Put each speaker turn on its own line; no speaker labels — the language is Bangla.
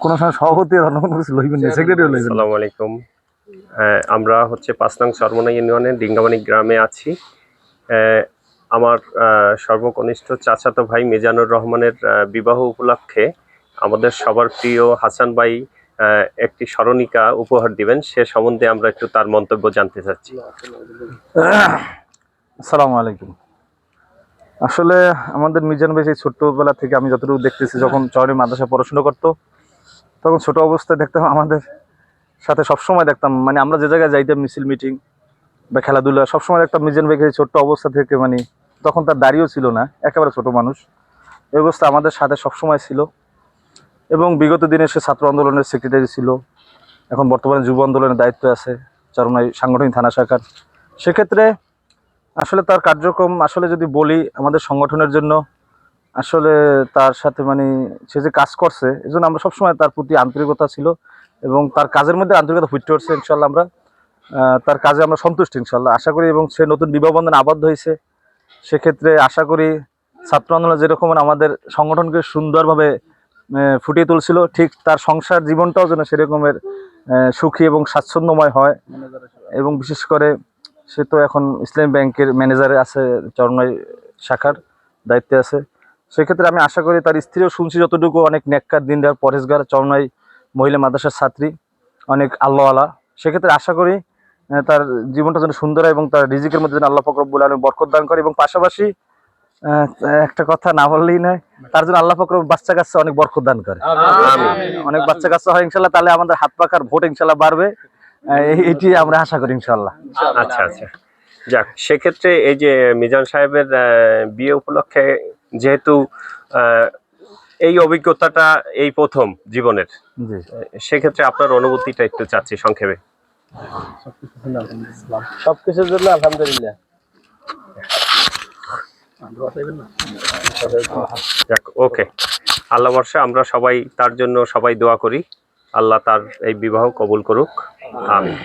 কোনো সময় সভাপতি অন্য কোনো কিছু লইবেন না সেক্রেটারি লইবেন
আসসালামু আলাইকুম। আমরা হচ্ছে পাঁচ নং সরমনা ইউনিয়নের ডিঙ্গামানি গ্রামে আছি। আমার সর্বকনিষ্ঠ চাচাতো ভাই মিজানুর রহমানের বিবাহ উপলক্ষে আমাদের সবার প্রিয় হাসান ভাই একটি স্মরণিকা উপহার দিবেন। সে সম্বন্ধে আমরা একটু তার মন্তব্য জানতে চাচ্ছি।
আসসালামু আলাইকুম। আসলে আমাদের মিজান ভাই সেই ছোট্টবেলা থেকে আমি যতটুকু দেখতেছি যখন চরে মাদ্রাসা পড়াশোনা করতো তখন ছোট অবস্থায় দেখতাম আমাদের সাথে সবসময় দেখতাম। মানে আমরা যে জায়গায় যাইতাম মিছিল, মিটিং বা খেলাধুলা, সবসময় দেখতাম মিজান ভাইকে ছোট্ট অবস্থা থেকে মানে তখন তার দাড়িও ছিল না, একেবারে ছোট মানুষ। এই অবস্থা আমাদের সাথে সবসময় ছিল। এবং বিগত দিনে সে ছাত্র আন্দোলনের সেক্রেটারি ছিল। এখন বর্তমানে যুব আন্দোলনের দায়িত্ব আছে চরমাই সাংগঠনিক থানা শাখার। সেক্ষেত্রে আসলে তার কার্যক্রম, আসলে যদি বলি, আমাদের সংগঠনের জন্য আসলে তার সাথে মানে সে যে কাজ করছে এই জন্য আমরা সবসময় তার প্রতি আন্তরিকতা ছিল এবং তার কাজের মধ্যে আন্তরিকতা ফুটে উঠছে ইনশাল্লাহ আমরা। তার কাজে আমরা সন্তুষ্ট ইনশাল্লাহ আশা করি এবং সে নতুন বিবাহ বন্ধনে আবদ্ধ হয়েছে। সেক্ষেত্রে আশা করি ছাত্র আন্দোলন যেরকম আমাদের সংগঠনকে সুন্দরভাবে ফুটিয়ে তুলছিল, ঠিক তার সংসার জীবনটাও যেন সেরকমের সুখী এবং স্বাচ্ছন্দ্যময় হয়। এবং বিশেষ করে সে তো এখন ইসলামী ব্যাংকের ম্যানেজারে আছে চরমাই শাখার দায়িত্বে আছে। সেক্ষেত্রে আমি আশা করি তার স্ত্রীও শুনছি যতটুকু অনেক নেককার দিনদার পরেশগার চরমাই মহিলা মাদ্রাসার ছাত্রী অনেক আল্লাহ আল্লাহওয়ালা। সেক্ষেত্রে আশা করি তার জীবনটা যেন সুন্দর হয় এবং তার রিজিকের মধ্যে যেন আল্লাহ ফকরবুল আলম বরকত দান করে। এবং পাশাপাশি আহ, একটা কথা না বললেই নয় তার জন্য আল্লাহ ফকর বাচ্চা কাচ্চা অনেক বরকত দান করে। অনেক বাচ্চা কাচ্চা হয় ইনশাল্লাহ তাহলে আমাদের হাত পাকার ভোট ইনশাল্লাহ বাড়বে। এটি আমরা আশা করি ইনশাল্লাহ।
আচ্ছা আচ্ছা। যাক সেক্ষেত্রে এই যে মিজান সাহেবের বিয়ে উপলক্ষে যেহেতু এই অভিজ্ঞতাটা এই প্রথম জীবনের। সেক্ষেত্রে আপনার অনুভূতিটা একটু চাচ্ছি সংক্ষেপে।
সবকিছুর জন্য আলহামদুলিল্লাহ।
যাক ওকে। আল্লাহ বর্ষে আমরা সবাই তার জন্য সবাই দোয়া করি। আল্লাহ তার এই বিবাহ কবুল করুক। আমিন।